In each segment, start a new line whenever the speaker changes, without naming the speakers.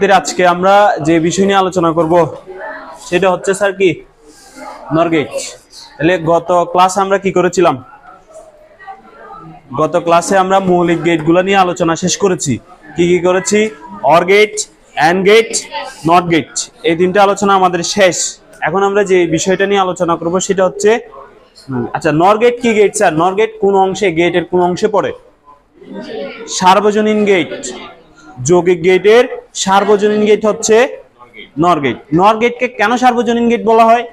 শিক্ষার্থীরা, আজকে আমরা যে বিষয় নিয়ে আলোচনা করব, সেটা হচ্ছে স্যার কি? নরগেট তাহলে গত ক্লাস আমরা কি করেছিলাম? গত ক্লাসে আমরা মৌলিক গেটগুলো নিয়ে আলোচনা শেষ করেছি। কি কি করেছি? OR gate and gate NOT gate এই তিনটা আলোচনা আমাদের শেষ। এখন আমরা যে বিষয়টা নিয়ে আলোচনা করব, সেটা হচ্ছে আচ্ছা নর গেট কি গেট স্যার? নর গেট কোন অংশে? গেটের কোন অংশে পড়ে? সার্বজনীন গেট যৌগিক গেটের সার্বজনীন গেট হচ্ছে নর গেট। নর গেটকে কেন সার্বজনীন গেট বলা হয়?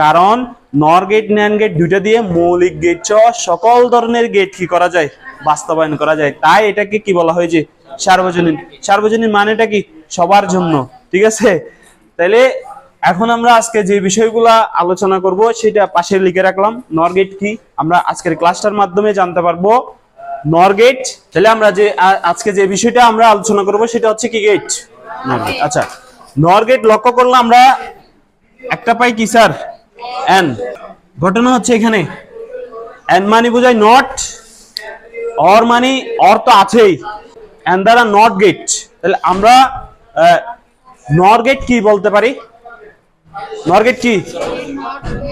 কারণ নর গেট, ন্যান গেট দুইটা দিয়ে মৌলিক গেট সহ সকল ধরনের গেট কি করা যায়? বাস্তবায়ন করা যায়। তাই এটাকে কি বলা হয় যে সার্বজনীন? সার্বজনীন মানেটা কি? সবার জন্য। ঠিক আছে? তাইলে এখন আমরা আজকে যে বিষয়গুলা আলোচনা করব, সেটা পাশে লিখে রাখলাম। নর গেট কি? আমরা আজকের ক্লাসটার মাধ্যমে জানতে পারব নর গেট তাহলে আমরা যে আজকে যে বিষয়টা আমরা আলোচনা করব সেটা হচ্ছে কি গেট? নর গেট আচ্ছা। নর গেট লক্ষ্য করলে আমরা একটা পাই কি স্যার? এন ঘটনা হচ্ছে এখানে। এন মানে বোঝায় নট অর মানে অর তো আছেই। এন দ্বারা নট গেট তাহলে আমরা নর গেট কি বলতে পারি? নর গেট কি?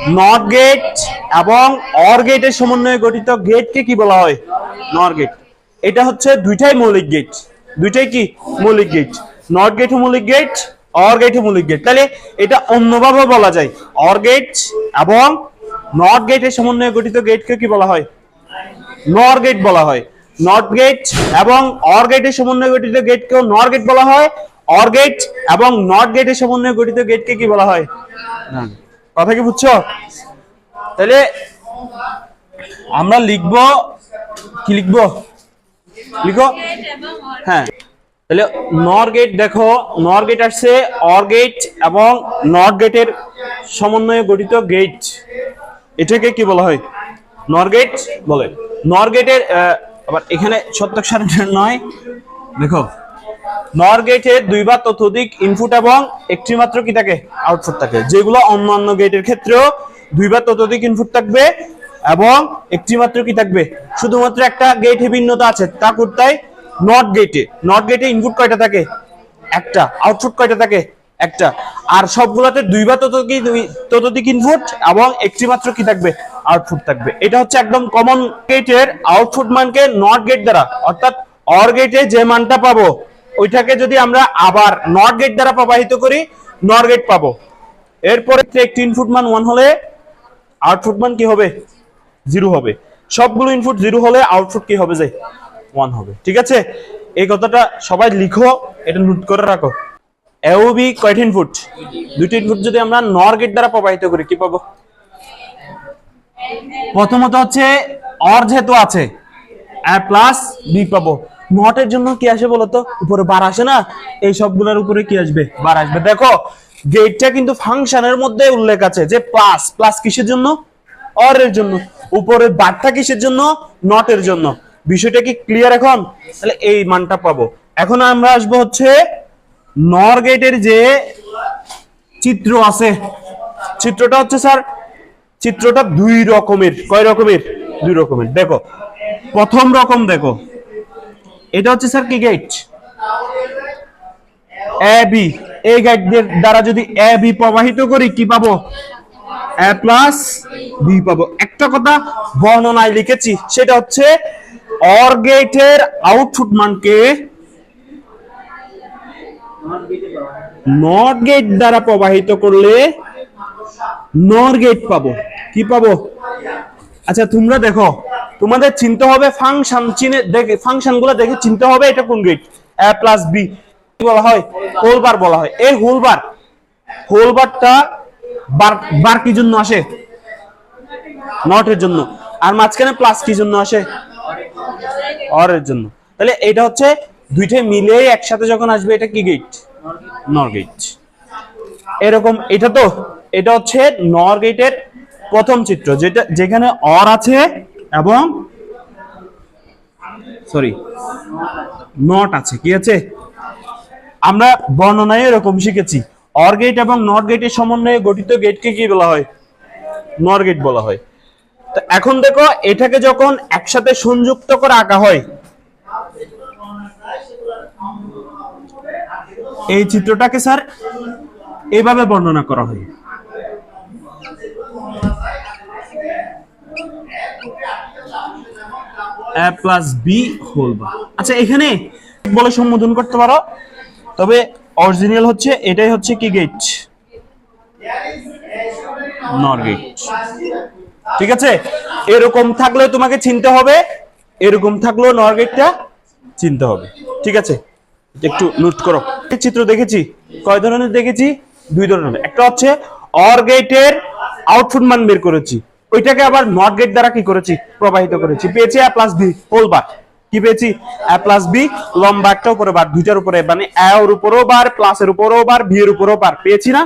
নট গেট এবং অর গেটের সমন্বয়ে গঠিত গেটকে কি বলা হয়? নর গেট। এটা হচ্ছে দুইটাই মৌলিক গেট। দুইটাই কি? মৌলিক গেট। নট গেট মৌলিক গেট, অর গেট মৌলিক গেট। তাহলে এটা অন্যভাবে বলা যায়। অর গেট এবং নট গেটের সমন্বয়ে গঠিত গেটকে কি বলা হয়? নর গেট বলা হয়। নট গেট এবং অর গেটের সমন্বয়ে গঠিত গেটকেও নর গেট বলা হয়। অর গেট এবং নট গেটের সমন্বয়ে গঠিত গেটকে কি বলা হয়? gate। কথা কি বুঝছ? তাহলে আমরা লিখব, কি লিখব? লিখো। হ্যাঁ। তাহলে নর গেট দেখো, নর গেট আসছে, অর গেট এবং নট গেটের সমন্বয়ে গঠিত গেট এটাকে কি বলা হয়? নর গেট বলে। নর গেটের আবার এখানে সত্যক সারণীর নয়। দেখো। নর গেটে দুই বা ইনপুট এবং একটি মাত্র কি থাকে? আউটপুট থাকে। যেগুলো অন্যান্য গেটের ক্ষেত্রেও দুই বা ততোধিক ইনপুট থাকবে এবং একটি মাত্র কি থাকবে? শুধুমাত্র একটা গেটে ভিন্নতা আছে, তা কোথায়? নট গেটে। নট গেটে ইনপুট কয়টা থাকে? একটা। আউটপুট কয়টা থাকে? একটা। আর সবগুলোতে দুই বা ততোধিক ততোধিক ইনপুট এবং একটি মাত্র কি থাকবে? আউটপুট থাকবে। এটা হচ্ছে একদম কমন গেটের আউটপুট মানকে নট গেট দ্বারা, অর্থাৎ অর গেটে যে মানটা পাবো ওইটাকে যদি আমরা আবার নট গেট দ্বারা প্রবাহিত করি, নর গেট পাবো। এরপরে একটি ইনপুট মান ওয়ান হলে আউটপুট মান কি হবে? জিরো হবে। সবগুলো ইনপুট জিরো হলে আউটপুট কি হবে যে? ওয়ান হবে। ঠিক আছে? এই কথাটা সবাই লিখো, এটা নোট করে রাখো। এওবি কয়টি ইনপুট দুটি ইনপুট যদি আমরা নর গেট দ্বারা প্রবাহিত করি, কি পাবো? প্রথমত হচ্ছে অর যেহেতু আছে এ প্লাস বি পাবো। নটের জন্য কি আসে বলতো? উপরে বার আসে না? এই সবগুলোর উপরে কি আসবে? বার আসবে। দেখো গেটটা কিন্তু ফাংশনের মধ্যে উল্লেখ আছে যে প্লাস প্লাস কিসের জন্য? অর এর জন্য। উপরে বারটা কিসের জন্য? নটের জন্য। বিষয়টা কি ক্লিয়ার এখন? তাহলে এই মানটা পাবো। এখন আমরা আসব হচ্ছে নর গেটের যে চিত্র আছে। চিত্রটা হচ্ছে স্যার, চিত্রটা দুই রকমের। কয় রকমের? দুই রকমের। দেখো, প্রথম রকম দেখো। এটা হচ্ছে স্যার কি গেট এ বি এই গেট দ্বারা যদি এ বি প্রবাহিত করি, কি পাবো? এ প্লাস বি পাবো। একটা কথা বর্ণনায় লিখেছি, সেটা হচ্ছে অর গেটের আউটপুট মানকে নট গেট দ্বারা প্রবাহিত করলে নর গেট পাবো। কি পাবো? আচ্ছা তোমরা দেখো। তোমাদের চিনতে হবে ফাংশন চিনে দেখে ফাংশনগুলো দেখে চিনতে হবে এটা কোন গেট এ প্লাস বি বলা হয়? হোল বার বলা হয়। এই হোল বার হোল বারটা বার বার কি জন্য আসে? নটের জন্য। আর মাঝখানে প্লাস কি জন্য আসে? অরের জন্য। তাহলে এটা হচ্ছে দুইটা মিলে একসাথে যখন আসবে, এটা কি গেট নর গেট এরকম, এটা তো, এটা হচ্ছে নর গেটের প্রথম চিত্র, যেটা, যেখানে অর আছে এবং সরি নট আছে, কি আছে? আমরা বর্ণনায় এরকম শিখেছি। অর গেট এবং নট গেটের সমন্বয়ে গঠিত গেটকে কি বলা হয়? নর গেট বলা হয়। তো এখন দেখো, এটাকে যখন একসাথে সংযুক্ত করে আঁকা হয়, এই চিত্রটাকে স্যার এইভাবে বর্ণনা করা হয়। A plus B whole bar আচ্ছা এখানে বলে সম্বোধন করতে পারো। তবে অরিজিনাল হচ্ছে, এটাই হচ্ছে কি গেট নর গেট ঠিক আছে? এরকম থাকলে তোমাকে চিনতে হবে, এরকম থাকলেও নর গেটটা চিনতে হবে। ঠিক আছে? একটু নোট করো। চিত্র দেখেছি? কয় ধরনের দেখেছি? দুই ধরনের। একটা হচ্ছে অর গেটের আউটপুট মান বের করেছি। ওইটাকে আবার নট গেট দ্বারা কি করেছি? প্রবাহিত করেছি। পেয়েছি A plus B whole bar কি পেয়েছি? এ প্লাস বি লম্বা উপরে বার দুইটার উপরে মানে এর উপরেও বার প্লাস এর উপরেও বার বি এর উপরেও বার পেয়েছি না?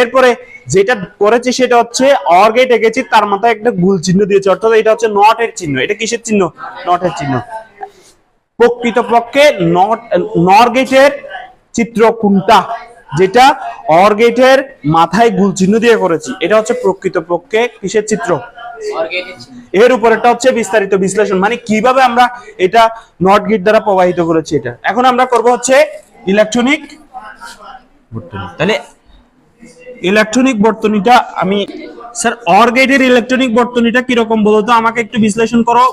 এরপরে যেটা করেছি সেটা হচ্ছে অর গেট এঁকেছি তার মাথায় একটা ভুল চিহ্ন দিয়েছে, অর্থাৎ এটা হচ্ছে নট এর চিহ্ন। এটা কিসের চিহ্ন? নট এর চিহ্ন। প্রকৃতপক্ষে নট নর গেটের চিত্র কোনটা? যেটা অর গেটের মাথায় গুল চিহ্ন দিয়ে করেছি। এটা হচ্ছে প্রকৃতপক্ষে কিসের চিত্র? এর উপরেরটা হচ্ছে বিস্তারিত বিশ্লেষণ। মানে কীভাবে আমরা এটা নট গেট দ্বারা প্রবাহিত করেছি এটা? এখন আমরা করব হচ্ছে ইলেকট্রনিক বর্তনী। তাহলে ইলেকট্রনিক বর্তনীটা আমি স্যার অর গেটের ইলেকট্রনিক বর্তনীটা কীরকম বলতো আমাকে একটু বিশ্লেষণ করো।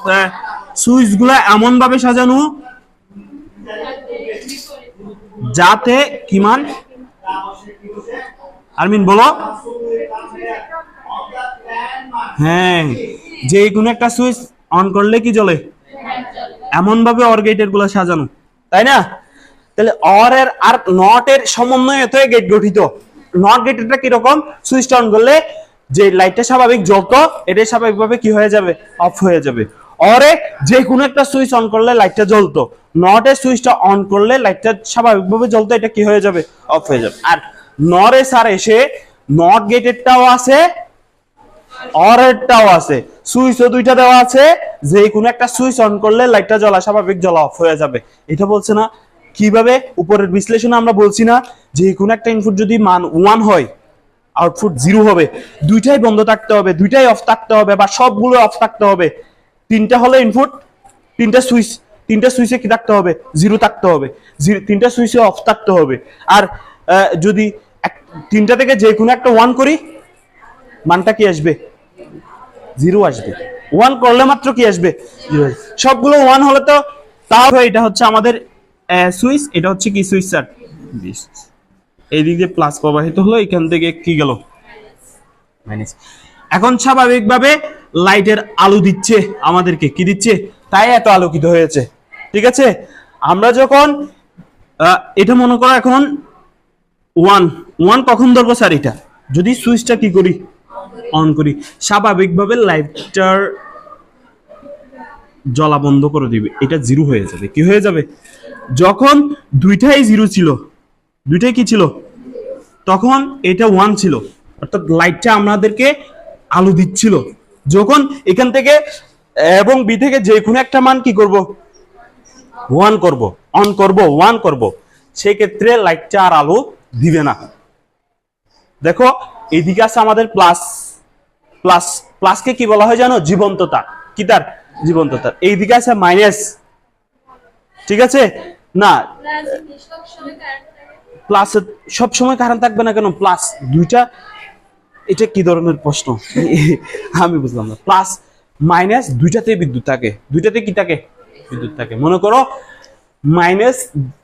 সুইচগুলা এমন ভাবে সাজানো যাতে কি মান আরমিন, বলো। হ্যাঁ যে কোনো একটা সুইচ অন করলে কি জ্বলে? এমন ভাবে অর গেটেরগুলো সাজানো, তাই না? তাহলে অর এর আর নট এর সমন্বয়ে তো গেট গঠিত। নট গেটেরটা কীরকম? সুইচটা অন করলে যে লাইটটা স্বাভাবিক জ্বলতো এটা স্বাভাবিকভাবে কি হয়ে যাবে? অফ হয়ে যাবে। অরে যে কোনো একটা সুইচ অন করলে লাইটটা জ্বলতো। নটের সুইচটা অন করলে লাইটটা স্বাভাবিকভাবে জ্বলতো, এটা কি হয়ে যাবে? অফ হয়ে যাবে। আর নরে স্যার এসে, নট গেটেরটাও আছে, অরেরটাও আছে। সুইচও দুইটা দেওয়া আছে যে কোনো একটা সুইচ অন করলে লাইটটা জ্বলা, স্বাভাবিক জ্বলা অফ হয়ে যাবে। এটা বলছে না। কীভাবে? উপরের বিশ্লেষণে আমরা বলছি না যে কোনো একটা ইনপুট যদি মান ওয়ান হয় আউটপুট জিরো হবে, দুইটাই বন্ধ থাকতে হবে, দুইটাই অফ থাকতে হবে বা সবগুলো অফ থাকতে হবে। তিনটা হলে ইনপুট তিনটা সুইচ, তিনটা সুইচে কি থাকতে হবে? জিরো থাকতে হবে। তিনটা সুইচে অফ থাকতে হবে। আর যদি তিনটা থেকে যে কোনো একটা ওয়ান করি মানটা কি আসবে? জিরো আসবে। ওয়ান করলে মাত্র কি আসবে? জিরো সবগুলো ওয়ান হলে তো তাও এটা হচ্ছে আমাদের সুইচ এটা হচ্ছে কি সুইচ স্যার? এই দিক দিয়ে প্লাস প্রবাহিত হলো এখান থেকে কি গেল? মাইনাস এখন স্বাভাবিকভাবে লাইটের আলো দিচ্ছে আমাদেরকে। কি দিচ্ছে? তাই এত আলোকিত হয়েছে। ঠিক আছে? আমরা যখন এটা মনে করো এখন ওয়ান ওয়ান কখন ধরবো স্যার এটা? যদি সুইচটা কি করি? অন করি। স্বাভাবিকভাবে লাইটটার জ্বলা বন্ধ করে দিবে। এটা জিরো হয়ে যাবে। কি হয়ে যাবে? যখন দুইটাই জিরো ছিল, দুইটাই কি ছিল? তখন এটা ওয়ান ছিল। অর্থাৎ লাইটটা আমাদেরকে আলো দিচ্ছিল। যখন এখান থেকে এবং বি থেকে যে কোনো একটা মান কি করব? ওয়ান করব। অন করব ওয়ান করব। সেই ক্ষেত্রে লাইটটা আর আলো দিবে না। দেখো এইদিকে আছে আমাদের প্লাস প্লাস প্লাসকে কি বলা হয় জানো? জীবন্ততা। কি তার? জীবন্ততা। এইদিকে আছে মাইনাস ঠিক আছে? না। প্লাস সব সময় কারেন্ট থাকবে না কেন? প্লাস দুইটা, এটা কি ধরনের প্রশ্ন? আমি বুঝলাম না। প্লাস মাইনাস দুইটাতেই বিদ্যুৎ থাকে। দুইটাতে কি থাকে? বিদ্যুৎ থাকে। মনে করো মাইনাস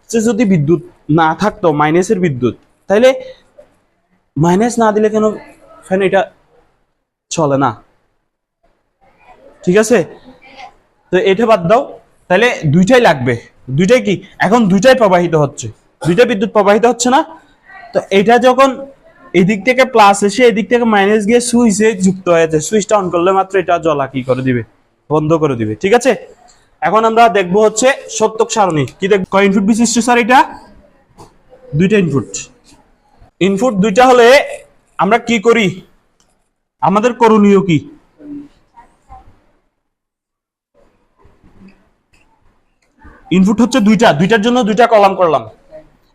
যদি বিদ্যুৎ না থাকতো মাইনাসের বিদ্যুৎ তাহলে মাইনাস না দিলে কেন ফ্যান এটা চলে না? ঠিক আছে? তো এটা বাদ দাও। তাহলে দুইটাই লাগবে। দুইটাই কি? এখন দুইটাই প্রবাহিত হচ্ছে। দুইটা বিদ্যুৎ প্রবাহিত হচ্ছে না? তো এটা যখন এদিক থেকে প্লাস এসে এদিক থেকে মাইনাস গিয়ে সুইচে যুক্ত হয়েছে সুইচটা অন করলে মাত্র এটা জ্বলা কি করে দিবে? বন্ধ করে দিবে। ঠিক আছে? এখন আমরা দেখব হচ্ছে সত্যক সারণী। কি দেখ কয় ইনপুট বিশিষ্ট স্যার এটা? দুইটা ইনপুট ইনপুট দুইটা হলে আমরা কি করি? আমাদের করণীয় কি? ইনপুট হচ্ছে দুইটা। দুইটার জন্য দুইটা কলাম করলাম।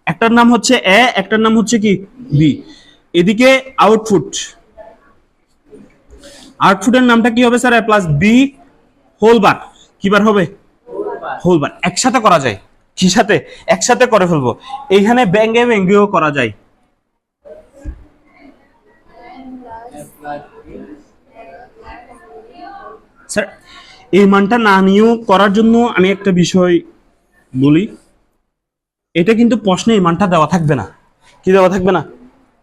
একটার নাম হচ্ছে এ একটার নাম হচ্ছে কি? বি এদিকে আউটপুট আউটপুটের নামটা কি হবে sir? A plus B whole bar কি বার হবে? হোল বার একসাথে করা যায়। কি সাথে একসাথে করে ফেলব। এইখানে ব্যাঙ্গে ব্যাঙ্গেও করা যায়। স্যার এই মানটা না নিয়েও করার জন্য আমি একটা বিষয় বলি। এটা কিন্তু প্রশ্নে এই মানটা দেওয়া থাকবে না। কি দেওয়া থাকবে না?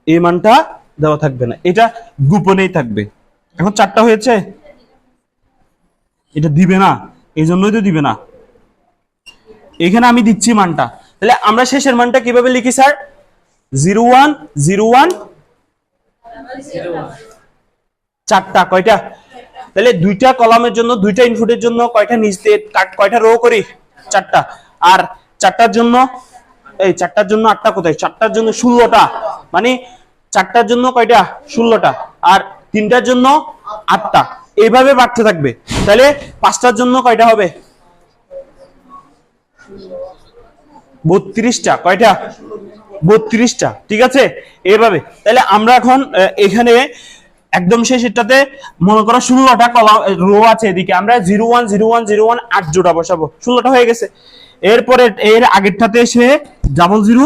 এই মানটা দেওয়া থাকবে না। এটা গোপনেই থাকবে। এখন চারটা হয়েছে। এটা দিবে না। এই জন্যই তো দিবে না। এখানে আমি দিচ্ছি মানটা। তাহলে আমরা শেষের মানটা কীভাবে লিখি, sir? Zero one zero one, চারটা, কয়টা? তাহলে দুইটা কলামের জন্য, দুইটা ইনপুটের জন্য কয়টা নিচ দিয়ে কয়টা রো করি? চারটা। আর চারটার জন্য, এই চারটার জন্য আটটা কোথায়? চারটার জন্য ষোলোটা। মানে চারটার জন্য কয়টা? ষোলোটা। আর তিনটার জন্য আটটা। এইভাবে বাড়তে থাকবে। তাহলে পাঁচটার জন্য কয়টা হবে? বত্রিশটা, কয়টা? বত্রিশটা, ঠিক আছে? এভাবে। তাহলে আমরা এখন এখানে একদম শেষেরটাতে মনে করো ষোলোটা কলাম রো আছে এদিকে। আমরা zero one zero one zero one, আট জোড়া বসাবো। ষোলোটা হয়ে গেছে। এরপরে এর আগেরটাতে এসে ডাবল জিরো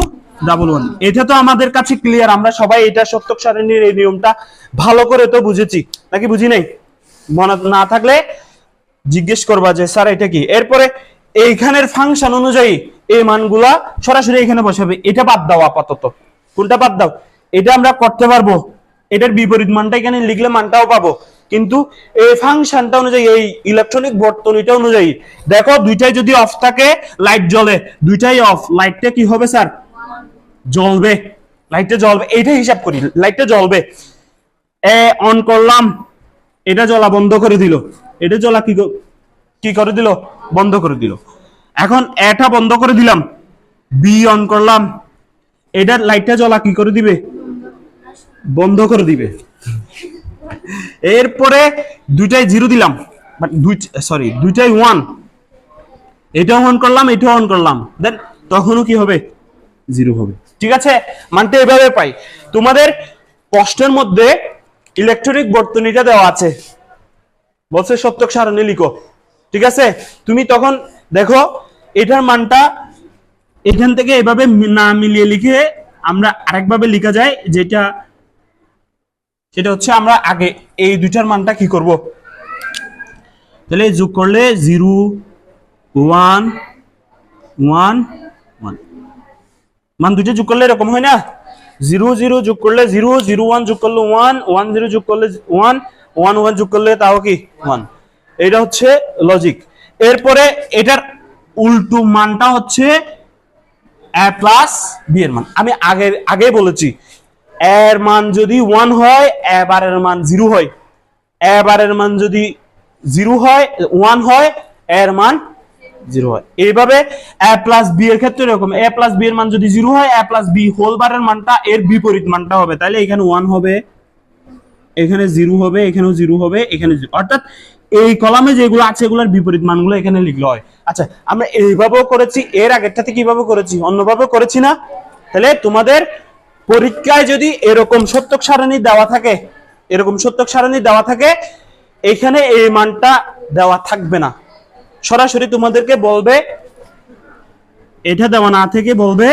ডাবল ওয়ান এটা তো আমাদের কাছে ক্লিয়ার আমরা সবাই এটা সত্যক সারণীর এই নিয়মটা ভালো করে তো বুঝেছি। নাকি বুঝি নাই? মনে না থাকলে জিজ্ঞেস করবা যে, স্যার, এটা কি? এরপরে এইখানের ফাংশন অনুযায়ী এই মানগুলা সরাসরি এখানে বসাবে। এটা বাদ দাও আপাতত। কোনটা বাদ দাও? এটা আমরা করতে পারব। এটার বিপরীত মানটা এখানে লিখলে মানটাও পাবো। কিন্তু এই ফাংশনটা অনুযায়ী, এই ইলেকট্রনিক বর্তনীটা অনুযায়ী, দেখো দুইটাই যদি অফ থাকে লাইট জ্বলে। দুইটাই অফ লাইটটা কি হবে, স্যার? জ্বলবে। লাইটটা জ্বলবে। এইটা হিসাব করি। লাইটটা জ্বলবে। এ অন করলাম। এটা জ্বলা বন্ধ করে দিল। এটা জ্বলা কি ক- করে দিল? বন্ধ করে দিল। এখন এটা বন্ধ করে দিলাম বি অন করলাম। এটার লাইটটা জ্বলা, কি করে দিবে? বন্ধ করে দিবে। এরপরে দুইটাই জিরো দিলাম। সরি দুইটাই ওয়ান এটা অন করলাম এটা অন করলাম। দেন তখনও কি হবে? জিরো হবে। ঠিক আছে? মানতে এভাবে পাই। তোমাদের প্রশ্নের মধ্যে ইলেকট্রনিক বর্তনীটা দেওয়া আছে। বলছে সত্যক সারণী লিখো। ঠিক আছে? তুমি তখন দেখো, এটার মানটা এখান থেকে এভাবে না মিলিয়ে লিখে আমরা আরেকভাবে লিখা যায়, যেটা, সেটা হচ্ছে আমরা আগে এই দুইটার মানটা কি করব? তাহলে যোগ করলে জিরো, ওয়ান ওয়ান ওয়ান। মান দুইটা যোগ করলে এরকম হয় না? জিরো জিরো যোগ করলে জিরো জিরো, ওয়ান যোগ করলে ওয়ান ওয়ান, জিরো যোগ করলে ওয়ান ওয়ান ওয়ান যোগ করলে তাও কি? ওয়ান। এটা হচ্ছে লজিক এরপরে এটার উল্টো মানটা হচ্ছে এ প্লাস বি এর মান। আমি আগে আগে বলেছি এর মান যদি ওয়ান হয় এ বারের মান জিরো হয়। এ বারের মান যদি জিরো হয় ওয়ান হয় এর মান জিরো হয়। এইভাবে এ প্লাস বি এর ক্ষেত্রে এরকম। এ প্লাস বি এর মান যদি জিরো হয় এ প্লাস বি হোল বারের মানটা এর বিপরীত মানটা হবে। তাহলে এখানে ওয়ান হবে, এখানে জিরো হবে, এখানেও জিরো হবে, এখানে। অর্থাৎ এই কলামে যেগুলো আছে, এগুলোর বিপরীত মানগুলো এখানে লিখলে হয়। আচ্ছা আমরা এইভাবেও করেছি, এর আগেরটাতে কীভাবে করেছি? অন্যভাবে করেছি না? তাহলে তোমাদের পরীক্ষায় যদি এরকম সত্যক সারণী দেওয়া থাকে, এরকম সত্যক সারণী দেওয়া থাকে, এখানে এই মানটা দেওয়া থাকবে না। সরাসরি তোমাদেরকে বলবে, এটা দেওয়া না থেকে বলবে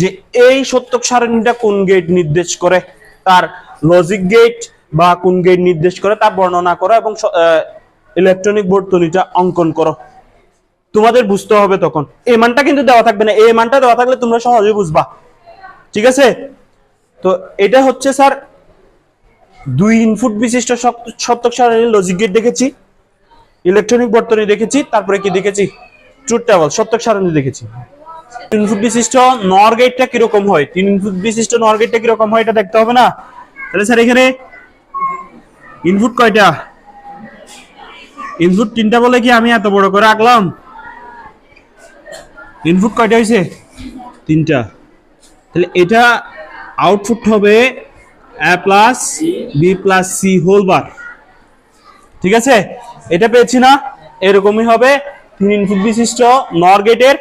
যে এই সত্যক সারণীটা কোন গেট নির্দেশ করে? তার লজিক গেট বা কোন গেট নির্দেশ করে তা বর্ণনা করো এবং ইলেকট্রনিক বর্তনীটা অঙ্কন করো। তোমাদের বুঝতে হবে তখন। এই মানটা কিন্তু দেওয়া থাকবে না। এই মানটা দেওয়া থাকলে তোমরা সহজে বুঝবা। ঠিক আছে? তো এটা হচ্ছে স্যার দুই ইনপুট বিশিষ্ট সত্যক সারণীর লজিক গেট দেখেছি। ইলেকট্রনিক বর্তনী দেখেছি। তারপরে কি দেখেছি? ট্রুথ টেবল সত্যক সারণী দেখেছি। তিন ইনপুট বিশিষ্ট নর গেটটা কীরকম হয়? তিন ইনপুট বিশিষ্ট নর গেটটা কীরকম হয় এটা দেখতে হবে না? তাহলে স্যার এখানে ইনপুট কয়টা? ইনপুট তিনটা বলে কি আমি এত বড় করে আঁকলাম? ইনপুট কয়টা হয়েছে তিনটা। তাহলে এটা আউটপুট হবে A plus B plus C whole bar. ঠিক আছে? এটা পেয়েছি না? এরকমই হবে তিন ইনপুট বিশিষ্ট নর গেটের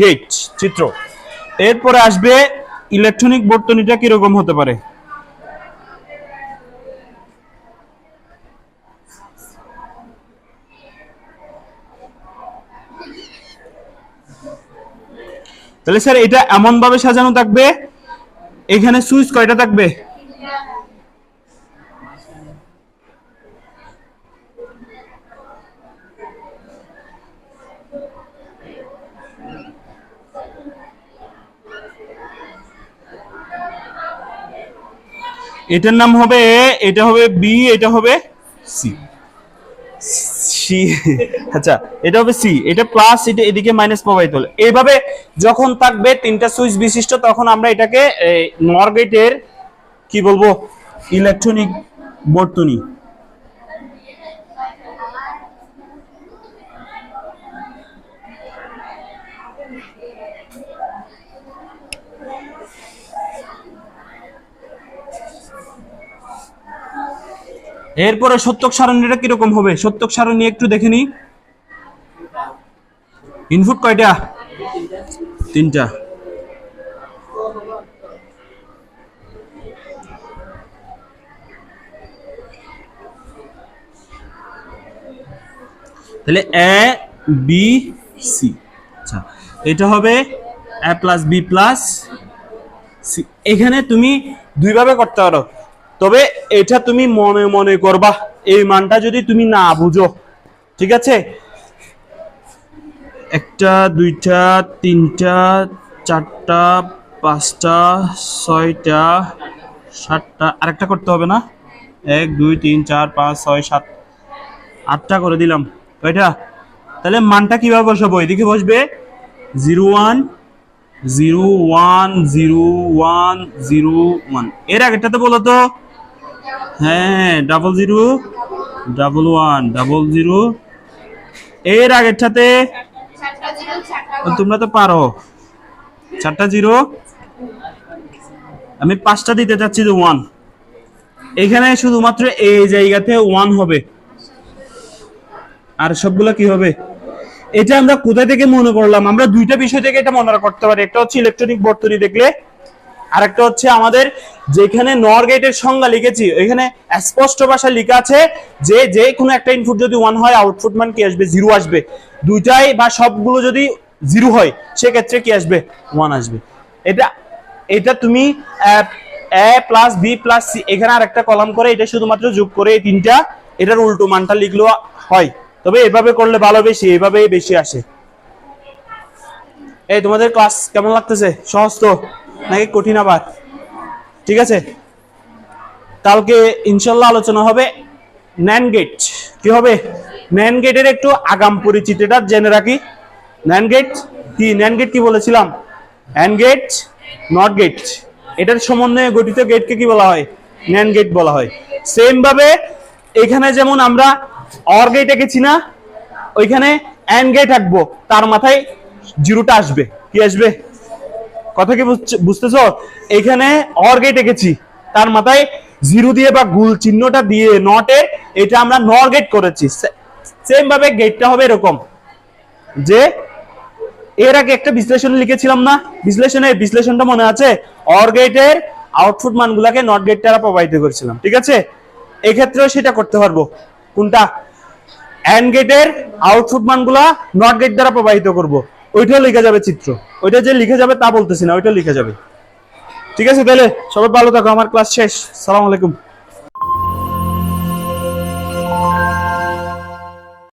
গেট চিত্র। এরপরে আসবে ইলেকট্রনিক বর্তনীটা কীরকম হতে পারে? তাহলে স্যার, এটা এমন ভাবে সাজানো থাকবে? এখানে সুইচ কয়টা থাকবে? এটার নাম হবে, এটা হবে বি এটা হবে সি সি আচ্ছা এটা হবে সি, এটা প্লাস এটা এদিকে মাইনাস প্রবাহিত হলো। এইভাবে যখন থাকবে তিনটা সুইচ বিশিষ্ট, তখন আমরা এটাকে নর গেটের কি বলব ইলেকট্রনিক বর্তনী এরপরে সত্যক সারণীটা কীরকম হবে? সত্যক সারণী একটু দেখে নি ইনপুট কয়টা? তিনটা। তাহলে এ বি সি আচ্ছা এটা হবে A plus B plus C এখানে তুমি দুইভাবে করতে পারো। তবে এটা তুমি মনে মনে করবা, এই মানটা যদি তুমি না বুঝো, ঠিক আছে? একটা, দুইটা, তিনটা, চারটা, পাঁচটা, ছয়টা, সাতটা, আরেকটা করতে হবে না? এক, দুই, তিন, চার, পাঁচ, ছয়, সাত, আটটা করে দিলাম। কয়টা? তাহলে মানটা কীভাবে বসাবো? এদিকে বসবে। Zero one zero one zero one zero one. এর আগেরটাতে বলো তো। হ্যাঁ double zero double one double zero এর আগেরটাতে তোমরা তো পারো। চারটা জিরো আমি পাঁচটা দিতে চাচ্ছি যে ওয়ান এখানে শুধুমাত্র এই জায়গাতে ওয়ান হবে। আর সবগুলো কি হবে? এটা আমরা কোথা থেকে মনে করলাম? আমরা দুইটা বিষয় থেকে এটা মনে করতে পারি। একটা হচ্ছে ইলেকট্রনিক বর্তনী দেখলে আর একটা হচ্ছে আমাদের যেখানে নর গেটের সংজ্ঞা লিখেছি, এখানে স্পষ্ট ভাষায় লেখা আছে যে যে কোনো একটা ইনপুট যদি ওয়ান হয় আউটপুট মান কি আসবে? জিরো আসবে। দুইটাই বা সবগুলো যদি জিরো হয়, সেক্ষেত্রে কি আসবে? ওয়ান আসবে। এটা এটা তুমি A plus B plus C, এখানে আর একটা কলাম করে, এটা শুধুমাত্র যোগ করে এই তিনটা, এটার উল্টো মানটা লিখলেও হয়। তবে এভাবে করলে ভালো, বেশি, এভাবেই বেশি আসে। এই তোমাদের ক্লাস কেমন লাগতেছে? সহজ তো? নাকি কঠিন আবার ঠিক আছে? কালকে ইনশাল্লাহ আলোচনা হবে ন্যান গেট কি হবে? ন্যান গেটের একটু আগাম পরিচিতিটা জেনে রাখি। ন্যান গেট কি? ন্যান গেট কি বলেছিলাম? অ্যান্ড গেট নট গেট এটার সমন্বয়ে গঠিত গেটকে কি বলা হয়? ন্যান গেট বলা হয়। সেম ভাবে এখানে যেমন আমরা অর গেট এঁকেছি না, ওইখানে অ্যান্ড গেট আঁকবো, তার মাথায় জিরোটা আসবে। কি আসবে? কথা কি বুঝতেছো? এখানে অর গেট এঁকেছি। তার মাথায় জিরো দিয়ে বা গুল চিহ্নটা দিয়ে নটে এটা আমরা নর গেট করেছি। সেম ভাবে গেটটা হবে এরকম। যে এর আগে একটা বিশ্লেষণ লিখেছিলাম না? বিশ্লেষণে বিশ্লেষণটা মনে আছে? অর গেটের আউটপুট মানগুলাকে নট গেট দ্বারা প্রবাহিত করেছিলাম। ঠিক আছে? এক্ষেত্রেও সেটা করতে পারব। কোনটা? অ্যান্ড গেটের আউটপুট মানগুলা নট গেট দ্বারা প্রবাহিত করব। ওইটাও লিখে যাবে চিত্র। ওইটা যে লিখে যাবে তা বলতেছি না, ওইটা লিখে যাবে। ঠিক আছে তাহলে? সবাই ভালো থাকো, আমার ক্লাস শেষ। সালাম আলাইকুম।